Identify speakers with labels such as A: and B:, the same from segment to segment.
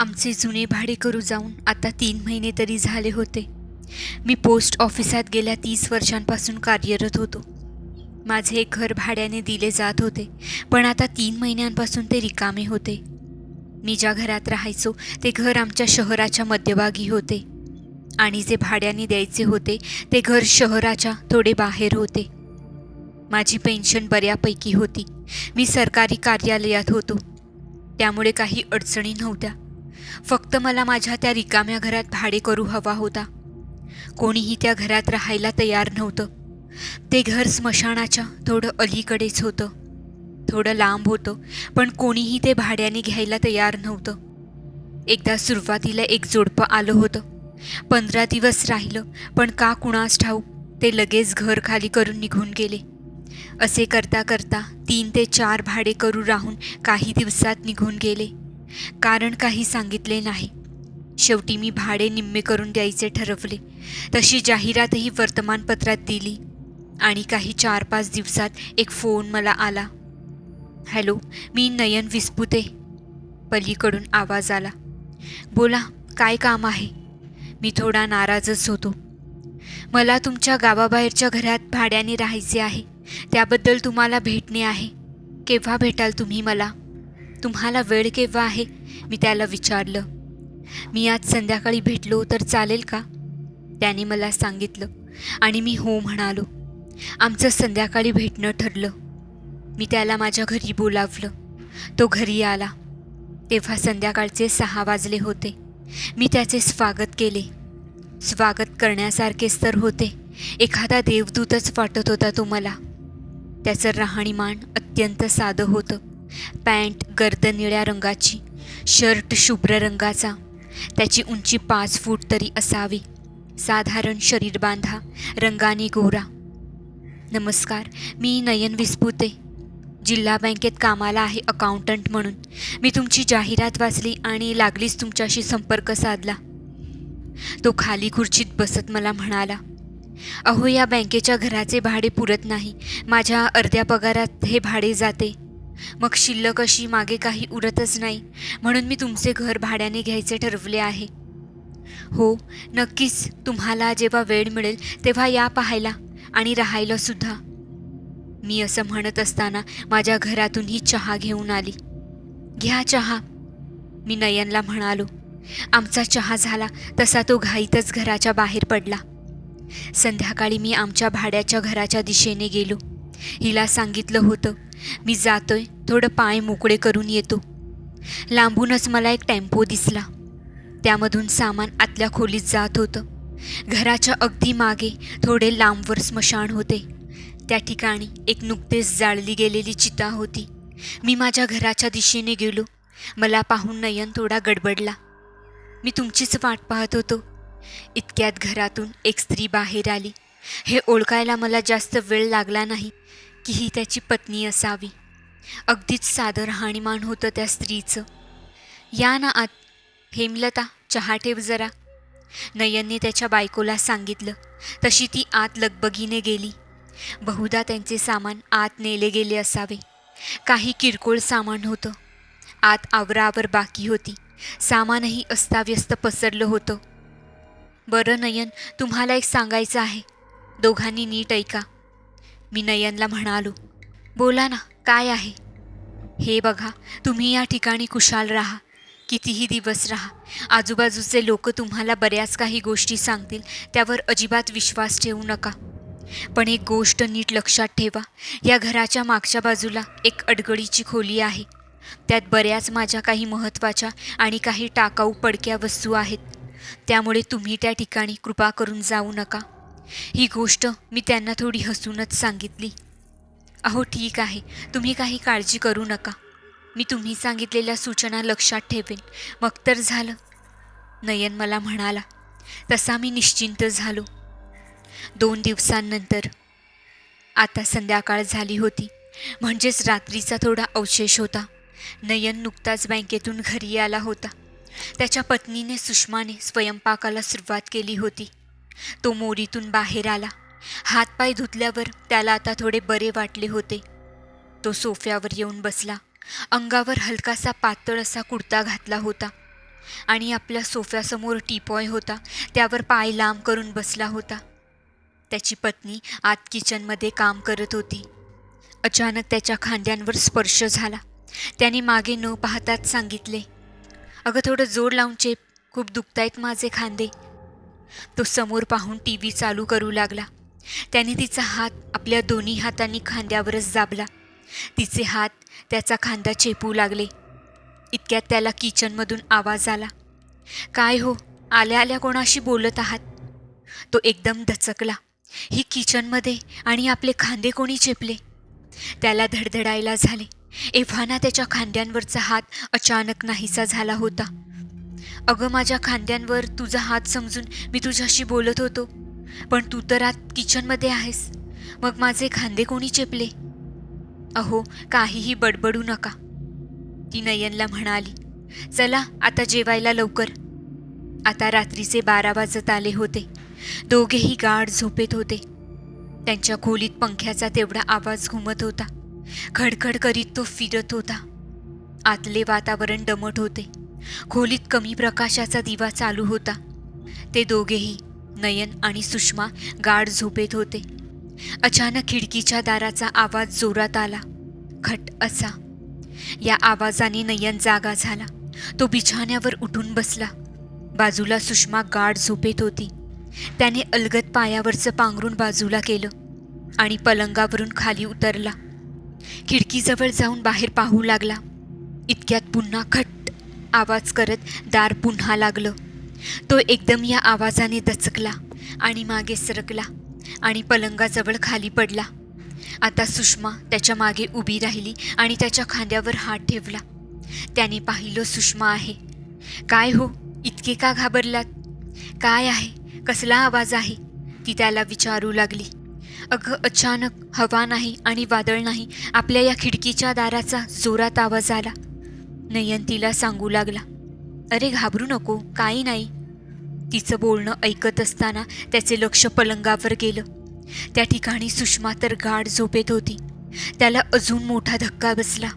A: आमचे जुने भाडेकरू जाऊन आता तीन महिने तरी झाले होते. मी पोस्ट ऑफिसात गेल्या तीस वर्षांपासून कार्यरत होतो. माझे एक घर भाड्याने दिले जात होते पण आता तीन महिन्यांपासून ते रिकामे होते. मी ज्या घरात राहायचो ते घर आमच्या शहराच्या मध्यभागी होते. आणि जे भाड्याने द्यायचे होते ते घर शहराच्या थोडे बाहेर होते. माझी पेन्शन बऱ्यापैकी होती. मी सरकारी कार्यालयात होतो. त्यामुळे काही अडचणी नव्हत्या. फक्त मला माझ्या त्या रिकाम्या घरात भाडे करू हवा होता. कोणीही त्या घरात राहायला तयार नव्हतं. ते घर स्मशानाच्या थोडं अलीकडेच होतं. थोडं लांब होतं पण कोणीही ते भाड्याने घ्यायला तयार नव्हतं. एकदा सुरुवातीला एक जोडपं आलं होतं. पंधरा दिवस राहिलं पण का कुणास ठाऊक ते लगेच घर खाली करून निघून गेले. असे करता करता तीन ते चार भाडे करू राहून काही दिवसात निघून गेले. कारण काही सांगितले नाही. शेवटी मी भाडे निम्मे करून द्यायचे ठरवले. तशी जाहिरातही वर्तमानपत्रात दिली आणि काही चार पाच दिवसात एक फोन मला आला. हॅलो मी नयन विस्पुते. पलीकडून आवाज आला. बोला काय काम आहे? मी थोडा नाराजच होतो. मला तुमच्या गावाबाहेरच्या घरात भाड्याने राहायचे आहे. त्याबद्दल तुम्हाला भेटणे आहे. केव्हा भेटाल तुम्ही मला? तुम्हाला वेळ केव्हा आहे? मी त्याला विचारलं. मी आज संध्याकाळी भेटलो तर चालेल का? त्याने मला सांगितलं आणि मी हो म्हणालो. आमचं संध्याकाळी भेटणं ठरलं. मी त्याला माझ्या घरी बोलावलं. तो घरी आला. तेव्हा संध्याकाळचे सहा वाजले होते. मी त्याचे स्वागत केले. स्वागत करण्यासारखेच तर होते. एखादा देवदूतच वाटत होता तो मला त्याचं राहणीमान अत्यंत साधं होतं. पॅन्ट गर्द निळ्या रंगाची शर्ट शुभ्र रंगाचा. त्याची उंची पाच फूट तरी असावी. साधारण शरीर बांधा रंगाने गोरा. नमस्कार मी नयन विस्पुते. जिल्हा बँकेत कामाला आहे अकाउंटंट म्हणून. मी तुमची जाहिरात वाचली आणि लागलीच तुमच्याशी संपर्क साधला. तो खाली खुर्चीत बसत मला म्हणाला अहो या बँकेच्या घराचे भाडे पुरत नाही. माझ्या अर्ध्या पगारात हे भाडे जाते. मग शिल्लक अशी मागे काही उरतच नाही म्हणून मी तुमचे घर भाड्याने घ्यायचे ठरवले आहे. हो नक्कीच तुम्हाला जेव्हा वेळ मिळेल तेव्हा या पाहायला आणि राहायला सुद्धा. मी असं म्हणत असताना माझ्या घरातून ही चहा घेऊन आली. घ्या चहा मी नयनला म्हणालो. आमचा चहा झाला तसा तो घाईतच घराच्या बाहेर पडला. संध्याकाळी मी आमच्या भाड्याच्या घराच्या दिशेने गेलो. हिला सांगितलं होतं मी जातोय थोडं पाय मोकळे करून येतो. लांबूनच मला एक टेम्पो दिसला. त्यामधून सामान आतल्या खोलीत जात होतं. घराच्या अगदी मागे थोडे लांबवर स्मशान होते. त्या ठिकाणी एक नुकतेच जाळली गेलेली चिता होती. मी माझ्या घराच्या दिशेने गेलो. मला पाहून नयन थोडा गडबडला. मी तुमचीच वाट पाहत होतो. इतक्यात घरातून एक स्त्री बाहेर आली. हे ओळखायला मला जास्त वेळ लागला नाही. की ही त्याची पत्नी असावी. अगदीच साधं राहणीमान होतं त्या स्त्रीचं. या ना आत हेमलता चहा ठेव जरा. नयनने त्याच्या बायकोला सांगितलं. तशी ती आत लगबगीने गेली. बहुधा त्यांचे सामान आत नेले गेले असावे. काही किरकोळ सामान होतं. आत आवरावर बाकी होती. सामानही अस्ताव्यस्त पसरलं होतं. बरं नयन तुम्हाला एक सांगायचं आहे. दोघांनी नीट ऐका. मी नयनला म्हणालो बोला ना काय आहे? हे बघा तुम्ही या ठिकाणी कुशाल राहा कितीही दिवस राहा. आजूबाजूचे लोक तुम्हाला बऱ्याच काही गोष्टी सांगतील त्यावर अजिबात विश्वास ठेवू नका. पण एक गोष्ट नीट लक्षात ठेवा या घराच्या मागच्या बाजूला एक अडगळीची खोली आहे. त्यात बऱ्याच माझ्या काही महत्त्वाच्या आणि काही टाकाऊ पडक्या वस्तू आहेत. त्यामुळे तुम्ही त्या ठिकाणी कृपा करून जाऊ नका. ही गोष्ट मी त्यांना थोडी हसूनच सांगितली. अहो ठीक आहे. तुम्ही काही काळजी करू नका. मी तुम्ही सांगितलेल्या सूचना लक्षात ठेवेन. मग तर झालं. नयन मला म्हणाला तसा मी निश्चिंत झालो. दोन दिवसांनंतर आता संध्याकाळ झाली होती. म्हणजेच रात्रीचा थोडा अवशेष होता. नयन नुकताच बँकेतून घरी आला होता. त्याच्या पत्नीने सुषमाने स्वयंपाकाला सुरुवात केली होती. तो मोरीतून बाहेर आला. हातपाय धुतल्यावर त्याला आता थोडे बरे वाटले होते. तो सोफ्यावर येऊन बसला. अंगावर हलकासा पातळ असा कुर्ता घातला होता. आणि आपल्या सोफ्यासमोर टीपॉय होता. त्यावर पाय लांब करून बसला होता. त्याची पत्नी आत किचनमध्ये काम करत होती. अचानक त्याच्या खांद्यांवर स्पर्श झाला. त्याने मागे न पाहताच सांगितले अगं थोडं जोर लावून चेप. खूप दुखतायत माझे खांदे. तो समोर पाहून टी व्ही चालू करू लागला. त्याने तिचा हात आपल्या दोन्ही हातांनी खांद्यावरच दाबला. तिचे हात त्याचा खांदा चेपू लागले. इतक्यात त्याला किचनमधून आवाज आला. काय हो? आल्या आल्या कोणाशी बोलत आहात? तो एकदम दचकला. ही किचनमध्ये आणि आपले खांदे कोणी चेपले? त्याला धडधडायला झाले. एव्हाना त्याच्या खांद्यांवरचा हात अचानक नाहीसा झाला होता. अगं माझ्या खांद्यांवर तुझा हात समजून मी तुझ्याशी बोलत होतो. पण तू तर आत किचनमध्ये आहेस. मग माझे खांदे कोणी चेपले? अहो काहीही बडबडू नका. ती नयनला म्हणाली चला आता जेवायला लवकर. आता रात्रीचे बारा वाजत आले होते. दोघेही गाढ झोपेत होते. त्यांच्या खोलीत पंख्याचा तेवढा आवाज घुमत होता. खडखड करीत तो फिरत होता. आतले वातावरण दमट होते. खोलीत कमी प्रकाशाचा दिवा चालू होता. ते दोघेही नयन आणि सुषमा गाढ झोपेत होते. अचानक खिडकीच्या दाराचा आवाज जोरात आला. खट असा. या आवाजाने नयन जागा झाला. तो बिछाण्यावर उठून बसला. बाजूला सुषमा गाढ झोपेत होती. त्याने अलगद पायावरचं पांघरून बाजूला केलं आणि पलंगावरून खाली उतरला. खिडकीजवळ जाऊन बाहेर पाहू लागला. इतक्यात पुन्हा खट आवाज करत दार पुन्हा लागलं. तो एकदम या आवाजाने दचकला आणि मागे सरकला आणि पलंगाजवळ खाली पडला. आता सुषमा त्याच्यामागे उभी राहिली आणि त्याच्या खांद्यावर हात ठेवला. त्याने पाहिलं सुषमा आहे. काय हो? इतके का घाबरलात? काय आहे? कसला आवाज आहे? ती त्याला विचारू लागली. अगं अचानक हवा नाही आणि वादळ नाही. आपल्या या खिडकीच्या दाराचा जोरात आवाज आला. नयंतीला सांगू लागला. अरे घाबरू नको काही नाही. तिचं बोलणं ऐकत असताना त्याचे लक्ष पलंगावर गेलं. त्या ठिकाणी सुषमा तर गाढ झोपेत होती. त्याला अजून मोठा धक्का बसला.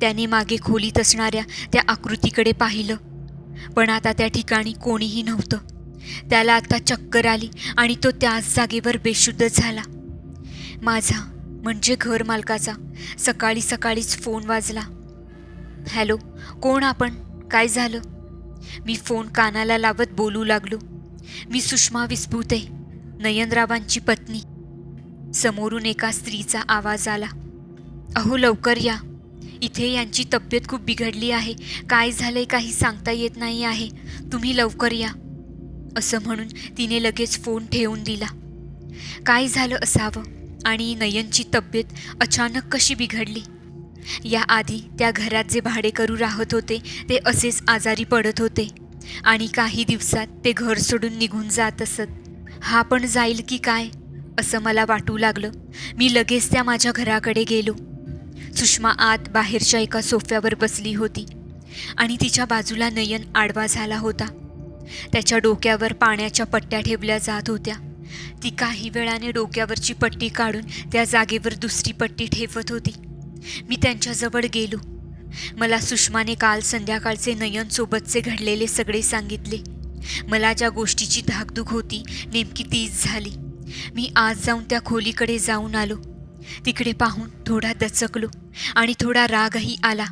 A: त्याने मागे खोलीत असणाऱ्या त्या आकृतीकडे पाहिलं. पण आता त्या ठिकाणी कोणीही नव्हतं. त्याला आता चक्कर आली आणि तो त्याच जागेवर बेशुद्ध झाला. माझा म्हणजे घर मालकाचा सकाळी सकाळीच फोन वाजला. हॅलो कोण आपण? काय झालं? मी फोन कानाला लावत बोलू लागलो. मी सुषमा विस्फुते नयनरावांची पत्नी. समोरून एका स्त्रीचा आवाज आला. अहो लवकर या. इथे यांची तब्येत खूप बिघडली आहे. काय झालंय काही सांगता येत नाही आहे. तुम्ही लवकर या. असं म्हणून तिने लगेच फोन ठेवून दिला. काय झालं असावं? आणि नयनची तब्येत अचानक कशी बिघडली? याआधी त्या घरात जे भाडेकरू राहत होते ते असेच आजारी पडत होते. आणि काही दिवसात ते घर सोडून निघून जात असत. हा पण जाईल की काय? असं मला वाटू लागलं. मी लगेच त्या माझ्या घराकडे गेलो. सुषमा आत बाहेरच्या एका सोफ्यावर बसली होती. आणि तिच्या बाजूला नयन आडवा झाला होता. त्याच्या डोक्यावर पाण्याच्या पट्ट्या ठेवल्या जात होत्या. ती काही वेळाने डोक्यावरची पट्टी काढून त्या जागेवर दुसरी पट्टी ठेवत होती. मी त्यांच्याजवळ गेलो. मला सुषमाने काल संध्याकाळचे नयनसोबतचे घडलेले सगळे सांगितले. मला ज्या गोष्टीची धाकधूक होती नेमकी तीच झाली. मी आज जाऊन त्या खोलीकडे जाऊन आलो. तिकडे पाहून थोडा दचकलो आणि थोडा रागही आला.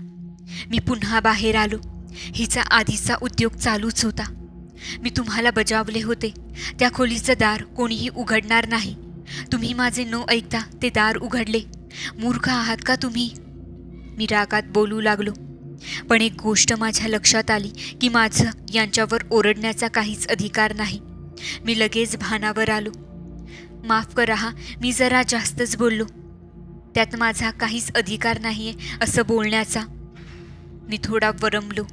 A: मी पुन्हा बाहेर आलो. हिचा आधीचा उद्योग चालूच होता. मी तुम्हाला बजावले होते. त्या खोलीचं दार कोणीही उघडणार नाही. तुम्ही माझे न ऐकता ते दार उघडले. मूर्ख आहात का तुम्ही? मी रागात बोलू लागलो. पण एक गोष्ट माझ्या लक्षात आली की माझं यांच्यावर ओरडण्याचा काहीच अधिकार नाही. मी लगेच भानावर आलो. माफ करा हा मी जरा जास्तच बोललो. त्यात माझा काहीच अधिकार नाही आहे असं बोलण्याचा. मी थोडा वरमलो.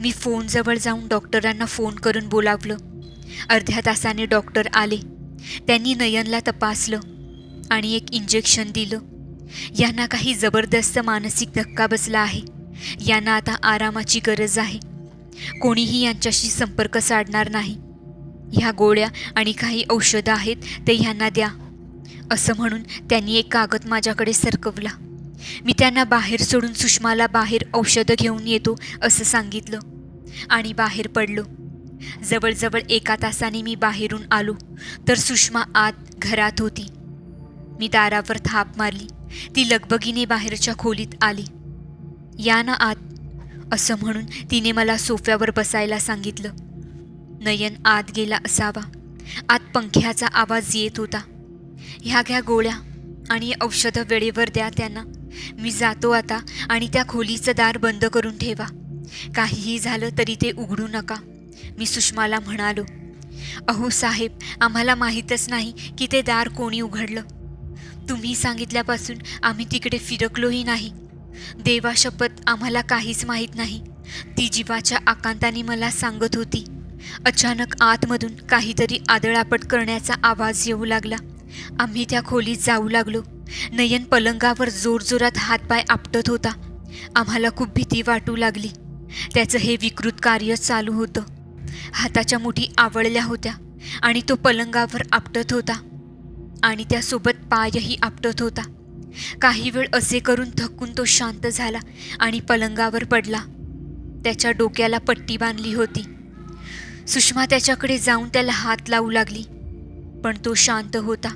A: मी फोनजवळ जाऊन डॉक्टरांना फोन करून बोलावलं. अर्ध्या तासाने डॉक्टर आले. त्यांनी नयनला तपासलं आणि एक इंजेक्शन दिलं. यांना काही जबरदस्त मानसिक धक्का बसला आहे. यांना आता आरामाची गरज आहे. कोणीही यांच्याशी संपर्क साधणार नाही. ह्या गोळ्या आणि काही औषधं आहेत ते ह्यांना द्या. असं म्हणून त्यांनी एक कागद माझ्याकडे सरकवला. मी त्यांना बाहेर सोडून सुषमाला बाहेर औषधं घेऊन येतो असं सांगितलं. आणि बाहेर पडलो. जवळजवळ एका तासाने मी बाहेरून आलो तर सुषमा आत घरात होती. मी दारावर थाप मारली. ती लगबगीने बाहेरच्या खोलीत आली. या ना आत असं म्हणून तिने मला सोफ्यावर बसायला सांगितलं. नयन आत गेला असावा. आत पंख्याचा आवाज येत होता. ह्या घ्या गोळ्या आणि औषधं वेळेवर द्या त्यांना. मी जातो आता आणि त्या खोलीचं दार बंद करून ठेवा. काहीही झालं तरी ते उघडू नका मी सुषमाला म्हणालो. अहो साहेब आम्हाला माहीतच नाही की ते दार कोणी उघडलं. तुम्ही सांगितल्यापासून आम्ही तिकडे फिरकलोही नाही. देवा शपथ आम्हाला काहीच माहीत नाही. ती जीवाच्या आकांताने मला सांगत होती. अचानक आतमधून काहीतरी आदळापट करण्याचा आवाज येऊ लागला. आम्ही त्या खोलीत जाऊ लागलो. नयन पलंगावर जोरजोरात हातपाय आपटत होता. आम्हाला खूप भीती वाटू लागली. त्याचं हे विकृत कार्य चालू होतं. हाताच्या मुठी आवळल्या होत्या आणि तो पलंगावर आपटत होता. आणि त्यासोबत पायही आपटत होता. काही वेळ असे करून थकून तो शांत झाला आणि पलंगावर पडला. त्याच्या डोक्याला पट्टी बांधली होती. सुषमा त्याच्याकडे जाऊन त्याला हात लावू लागली पण तो शांत होता.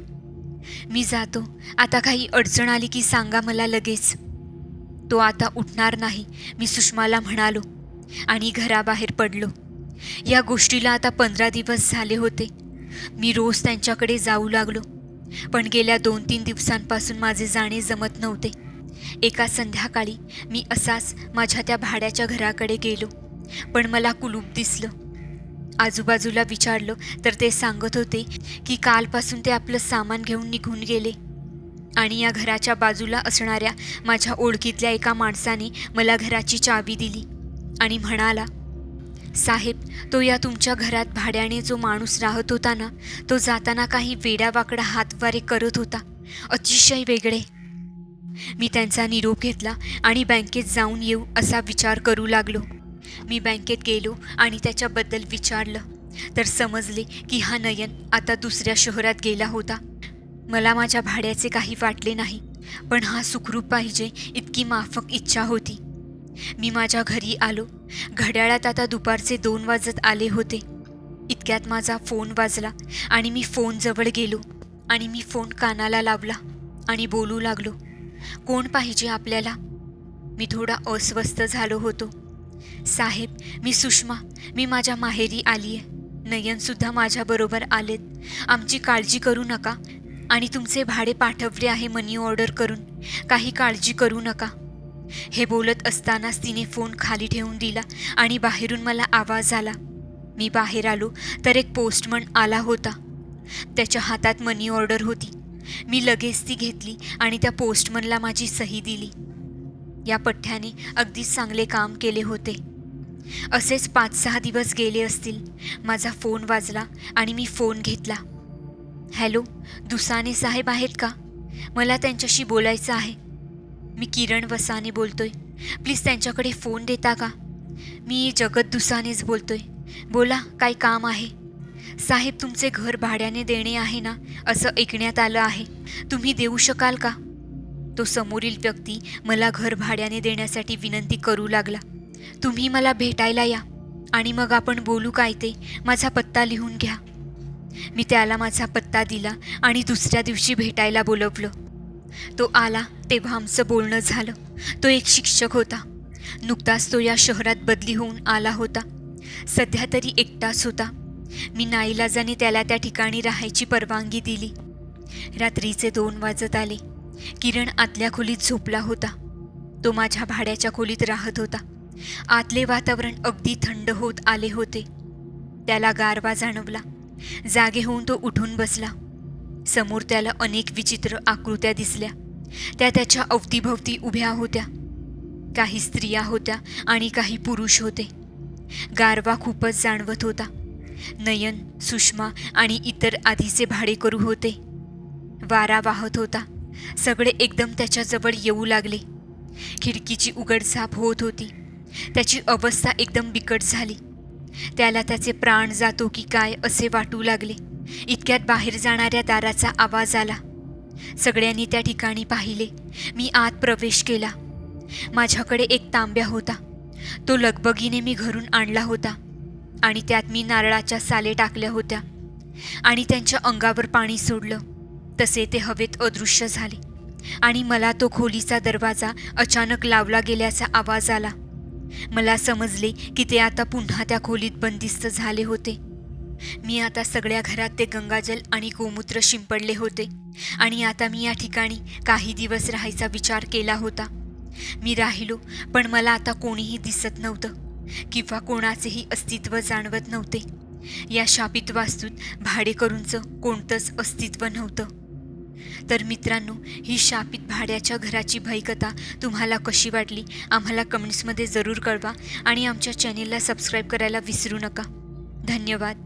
A: मी जातो. आता काही अडचण आली की सांगा मला लगेच. तो आता उठणार नाही मी सुषमाला म्हणालो आणि घराबाहेर पडलो. या गोष्टीला आता पंधरा दिवस झाले होते. मी रोज त्यांच्याकडे जाऊ लागलो. पण गेल्या दोन तीन दिवसांपासून माझे जाणे जमत नव्हते. एका संध्याकाळी मी असाच माझ्या त्या भाड्याच्या घराकडे गेलो. पण मला कुलूप दिसलं. आजूबाजूला विचारलं तर ते सांगत होते की कालपासून ते आपलं सामान घेऊन निघून गेले. आणि या घराच्या बाजूला असणाऱ्या माझ्या ओळखीतल्या एका माणसाने मला घराची चावी दिली आणि म्हणाला साहेब तो या तुमच्या घरात भाड्याने जो माणूस राहत होता ना तो जाताना काही वेडावाकडा हातवारे करत होता. अतिशय वेगळे. मी त्यांचा निरोप घेतला आणि बँकेत जाऊन येऊ असा विचार करू लागलो. मी बँकेत गेलो आणि त्याच्याबद्दल विचारलं. तर समजले की हा नयन आता दुसऱ्या शहरात गेला होता. मला माझ्या भाड्याचे काही वाटले नाही पण हा सुखरूप पाहिजे इतकी माफक इच्छा होती. मी माझ्या घरी आलो. घड्याळात आता दुपारचे दोन वाजत आले होते. इतक्यात माझा फोन वाजला आणि मी फोन जवळ गेलो आणि मी फोन कानाला लावला आणि बोलू लागलो कोण पाहिजे आपल्याला? मी थोडा अस्वस्थ झालो होतो. साहेब मी सुषमा. मी माझ्या माहेरी आली आहे नयनसुद्धा माझ्याबरोबर आलेत. आमची काळजी करू नका आणि तुमचे भाडे पाठवले आहे मनी ऑर्डर करून. काही काळजी करू नका. हे बोलत असतानाच तिने फोन खाली ठेवून दिला आणि बाहेरून मला आवाज आला. मी बाहेर आलो तर एक पोस्टमन आला होता. त्याच्या हातात मनी ऑर्डर होती. मी लगेच ती घेतली आणि त्या पोस्टमनला माझी सही दिली. या पठ्ठ्याने अगदीच चांगले काम केले होते. असेच पाच सहा दिवस गेले असतील. माझा फोन वाजला आणि मी फोन घेतला. हॅलो दुसाने साहेब आहेत का? मला त्यांच्याशी बोलायचं आहे. मी किरण वसाने बोलतोय. प्लीज त्यांच्याकडे फोन देता का? मी जगत दुसानेच बोलतोय. बोला काय काम आहे? साहेब तुमचे घर भाड्याने देणे आहे ना असं ऐकण्यात आलं आहे. तुम्ही देऊ शकाल का? तो समोरील व्यक्ती मला घर भाड्याने देण्यासाठी विनंती करू लागला. तुम्ही मला भेटायला या. आणि मग आपण बोलू काय ते? माझा पत्ता लिहून घ्या. मी त्याला माझा पत्ता दिला आणि दुसऱ्या दिवशी भेटायला बोलवलं. तो आला तेव्हा आमचं बोलणं झालं. तो एक शिक्षक होता. नुकताच तो या शहरात बदली होऊन आला होता. सध्या तरी एकटाच होता. मी नाईलाजाने त्याला त्या ठिकाणी राहायची परवानगी दिली. रात्रीचे दोन वाजत आले. किरण आतल्या खोलीत झोपला होता. तो माझ्या भाड्याच्या खोलीत राहत होता. आतले वातावरण अगदी थंड होत आले होते. त्याला गारवा जाणवला. जागे होऊन तो उठून बसला. समोर त्याला अनेक विचित्र आकृत्या दिसल्या. त्या त्याच्या अवतीभवती उभ्या होत्या. काही स्त्रिया होत्या आणि काही पुरुष होते. गारवा खूपच जाणवत होता. नयन सुषमा आणि इतर आधीचे भाडेकरू होते. वारा वाहत होता. सगळे एकदम त्याच्याजवळ येऊ लागले. खिडकीची उघडझाप होत होती. त्याची अवस्था एकदम बिकट झाली. त्याला त्याचे प्राण जातो की काय असे वाटू लागले. इतक्यात बाहेर जाणाऱ्या दाराचा आवाज आला. सगळ्यांनी त्या ठिकाणी पाहिले. मी आत प्रवेश केला. माझ्याकडे एक तांब्या होता. तो लगबगीने मी घरून आणला होता आणि त्यात मी नारळाच्या साले टाकल्या होत्या आणि त्यांच्या अंगावर पाणी सोडलं. तसे ते हवेत अदृश्य झाले आणि मला तो खोलीचा दरवाजा अचानक लावला गेल्याचा आवाज आला. मला समजले की ते आता पुन्हा त्या खोलीत बंदिस्त झाले होते. मी आता सगळ्या घरात ते गंगाजल आणि गोमूत्र शिंपडले होते. आणि आता मी या ठिकाणी काही दिवस राहायचा विचार केला होता. मी राहिलो पण मला आता कोणीही दिसत नव्हतं. किंवा कोणाचेही अस्तित्व जाणवत नव्हते. या शापित वास्तूत भाडेकरूंचं कोणतंच अस्तित्व नव्हतं. तर मित्रांनो ही शापित भाड्याच्या घराची भयकथा तुम्हाला कशी वाटली आम्हाला कमेंट्समध्ये जरूर कळवा आणि आमच्या चॅनेलला सबस्क्राईब करायला विसरू नका. धन्यवाद.